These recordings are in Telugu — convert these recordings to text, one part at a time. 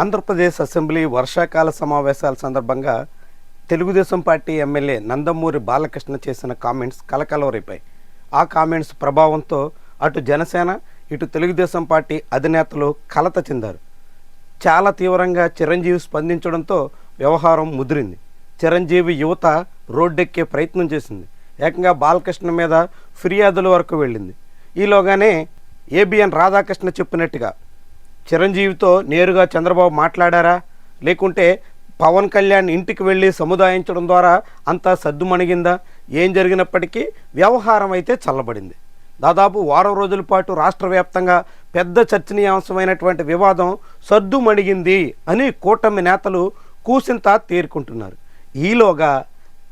ఆంధ్రప్రదేశ్ అసెంబ్లీ వర్షాకాల సమావేశాల సందర్భంగా తెలుగుదేశం పార్టీ ఎమ్మెల్యే నందమూరి బాలకృష్ణ చేసిన కామెంట్స్ కలకలవరిపాయి ఆ కామెంట్స్ ప్రభావంతో అటు జనసేన ఇటు తెలుగుదేశం పార్టీ అధినేతలు కలత చెందారు. చాలా తీవ్రంగా చిరంజీవి స్పందించడంతో వ్యవహారం ముదిరింది. చిరంజీవి యువత రోడ్డెక్కే ప్రయత్నం చేసింది. ఏకంగా బాలకృష్ణ మీద ఫిర్యాదుల వరకు వెళ్ళింది. ఈలోగానే ఏబిఎన్ రాధాకృష్ణ చెప్పినట్టుగా చిరంజీవితో నేరుగా చంద్రబాబు మాట్లాడారా? లేకుంటే పవన్ కళ్యాణ్ ఇంటికి వెళ్ళి సముదాయించడం ద్వారా అంతా సర్దుమణిగిందా ఏం జరిగినప్పటికీ వ్యవహారం అయితే చల్లబడింది. దాదాపు వారం రోజుల పాటు రాష్ట్ర వ్యాప్తంగా పెద్ద చర్చనీయాంశమైనటువంటి వివాదం సర్దుమణిగింది అని కూటమి నేతలు కూసింత తేరుకుంటున్నారు. ఈలోగా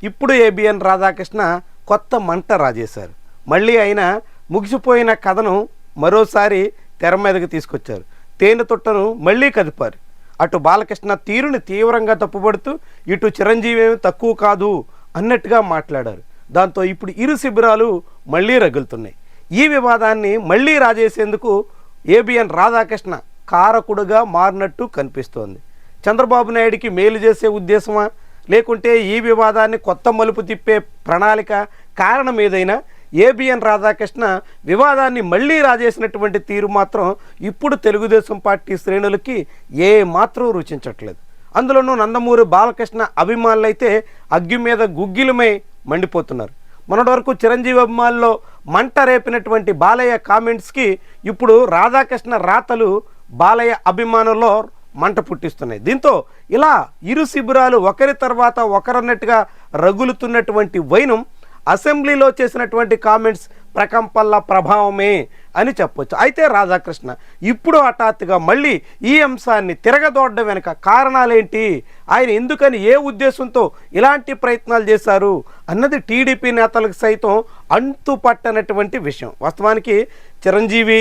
ఇప్పుడు ఏబిఎన్ రాధాకృష్ణ కొత్త మంట రాజేశారు. మళ్ళీ ఆయన ముగిసిపోయిన కథను మరోసారి తెర మీదకి తీసుకొచ్చారు. తేనె తొట్టను మళ్ళీ కదిపారు. అటు బాలకృష్ణ తీరుని తీవ్రంగా తప్పుపడుతూ ఇటు చిరంజీవి ఏమీ తక్కువ కాదు అన్నట్టుగా మాట్లాడారు. దాంతో ఇప్పుడు ఇరు శిబిరాలు మళ్ళీ రగులుతున్నాయి. ఈ వివాదాన్ని మళ్ళీ రాజేసేందుకు ఏబిఎన్ రాధాకృష్ణ కారకుడుగా మారినట్టు కనిపిస్తోంది. చంద్రబాబు నాయుడికి మేలు చేసే ఉద్దేశమా? లేకుంటే ఈ వివాదాన్ని కొత్త మలుపు తిప్పే ప్రణాళిక కారణం ఏదైనా? ఏబిఎన్ రాధాకృష్ణ వివాదాన్ని మళ్ళీ రాజేసినటువంటి తీరు మాత్రం ఇప్పుడు తెలుగుదేశం పార్టీ శ్రేణులకి ఏ మాత్రం రుచించట్లేదు. అందులోనూ నందమూరి బాలకృష్ణ అభిమానులైతే అగ్గి మీద గుగ్గిలమై మండిపోతున్నారు. మొన్నటి వరకు చిరంజీవి అభిమానుల్లో మంట రేపినటువంటి బాలయ్య కామెంట్స్కి ఇప్పుడు రాధాకృష్ణ రాతలు బాలయ్య అభిమానుల్లో మంట పుట్టిస్తున్నాయి. దీంతో ఇలా ఇరు శిబిరాలు ఒకరి తర్వాత ఒకరన్నట్టుగా రగులుతున్నటువంటి వైనం అసెంబ్లీలో చేసినటువంటి కామెంట్స్ ప్రకంపల్ల ప్రభావమే అని చెప్పొచ్చు. అయితే రాధాకృష్ణ ఇప్పుడు హఠాత్తుగా మళ్ళీ ఈ అంశాన్ని తిరగదోడడం వెనుక కారణాలేంటి? ఆయన ఎందుకని ఏ ఉద్దేశంతో ఇలాంటి ప్రయత్నాలు చేశారు? అన్నది టీడీపీ నేతలకు సైతం అంటుపట్టనటువంటి విషయం. వాస్తవానికి చిరంజీవి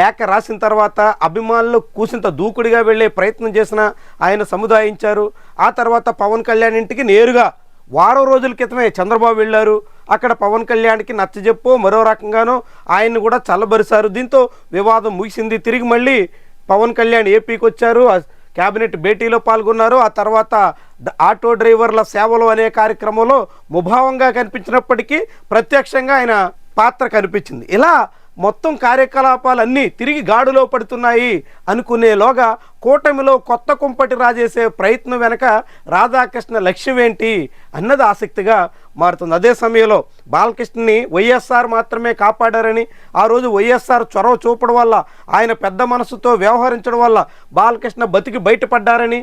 లేఖ రాసిన తర్వాత అభిమానులు కూసింత దూకుడిగా వెళ్ళే ప్రయత్నం చేసిన ఆయన సముదాయించారు. ఆ తర్వాత పవన్ కళ్యాణ్ ఇంటికి నేరుగా వారం రోజుల క్రితమే చంద్రబాబు వెళ్ళారు. అక్కడ పవన్ కళ్యాణ్కి నచ్చజెప్పో మరో రకంగానో ఆయన్ని కూడా చల్లబరిశారు దీంతో వివాదం ముగిసింది. తిరిగి మళ్ళీ పవన్ కళ్యాణ్ ఏపీకి వచ్చారు. కేబినెట్ క్యాబినెట్ భేటీలో పాల్గొన్నారు. ఆ తర్వాత ఆటో డ్రైవర్ల సేవలు అనే కార్యక్రమంలో ముభావంగా కనిపించినప్పటికీ ప్రత్యక్షంగా ఆయన పాత్ర కనిపించింది. ఇలా మొత్తం కార్యకలాపాలన్నీ తిరిగి గాడిలో పడుతున్నాయి అనుకునేలోగా కూటమిలో కొత్త కుంపటి రాజేసే ప్రయత్నం వెనక రాధాకృష్ణ లక్ష్యం ఏంటి అన్నది ఆసక్తిగా మారుతుంది. అదే సమయంలో బాలకృష్ణని వైఎస్ఆర్ మాత్రమే కాపాడారని ఆ రోజు వైఎస్ఆర్ చొరవ చూపడం వల్ల ఆయన పెద్ద మనసుతో వ్యవహరించడం వల్ల బాలకృష్ణ బతికి బయటపడ్డారని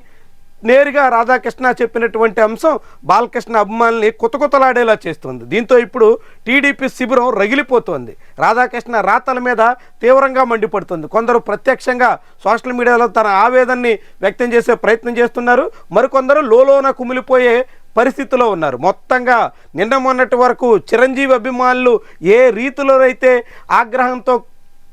నేరుగా రాధాకృష్ణ చెప్పినటువంటి అంశం బాలకృష్ణ అభిమానుల్ని కుతకుతలాడేలా చేస్తుంది. దీంతో ఇప్పుడు టీడీపీ శిబిరం రగిలిపోతోంది. రాధాకృష్ణ రాతల మీద తీవ్రంగా మండిపడుతుంది. కొందరు ప్రత్యక్షంగా సోషల్ మీడియాలో తన ఆవేదనని వ్యక్తం చేసే ప్రయత్నం చేస్తున్నారు. మరికొందరు లోలోన కుమిలిపోయే పరిస్థితిలో ఉన్నారు. మొత్తంగా నిన్న మొన్నటి వరకు చిరంజీవి అభిమానులు ఏ రీతిలో అయితే ఆగ్రహంతో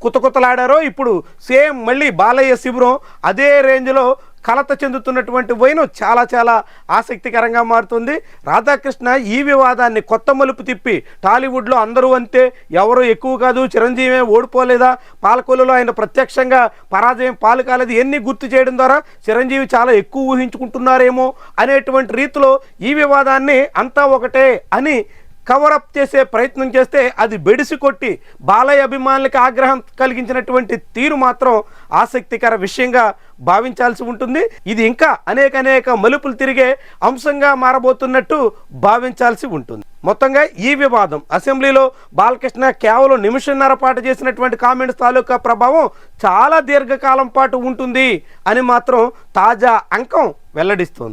కుతకుతలాడారో ఇప్పుడు సేమ్ మళ్ళీ బాలయ్య శిబిరం అదే రేంజ్లో కలత చెందుతున్నటువంటి వైనం చాలా చాలా ఆసక్తికరంగా మారుతుంది. రాధాకృష్ణ ఈ వివాదాన్ని కొత్త మలుపు తిప్పి టాలీవుడ్లో అందరూ అంతే ఎవరు ఎక్కువ కాదు చిరంజీవి ఓడిపోలేదా పాలకొల్లులో ఆయన ప్రత్యక్షంగా పరాజయం పాలు కాలేదు ఎన్ని గుర్తు చేయడం ద్వారా చిరంజీవి చాలా ఎక్కువ ఊహించుకుంటున్నారేమో అనేటువంటి రీతిలో ఈ వివాదాన్ని అంతా ఒకటే అని కవరప్ చేసే ప్రయత్నం చేస్తే అది బెడిసి కొట్టి బాలయ్య అభిమానులకి ఆగ్రహం కలిగించినటువంటి తీరు మాత్రం ఆసక్తికర విషయంగా భావించాల్సి ఉంటుంది. ఇది ఇంకా అనేక అనేక మలుపులు తిరిగే అంశంగా మారబోతున్నట్టు భావించాల్సి ఉంటుంది. మొత్తంగా ఈ వివాదం అసెంబ్లీలో బాలకృష్ణ కేవలం నిమిషన్నర పాటు చేసినటువంటి కామెంట్స్ తాలూకా ప్రభావం చాలా దీర్ఘకాలం పాటు ఉంటుంది అని మాత్రం తాజా అంకం వెల్లడిస్తోంది.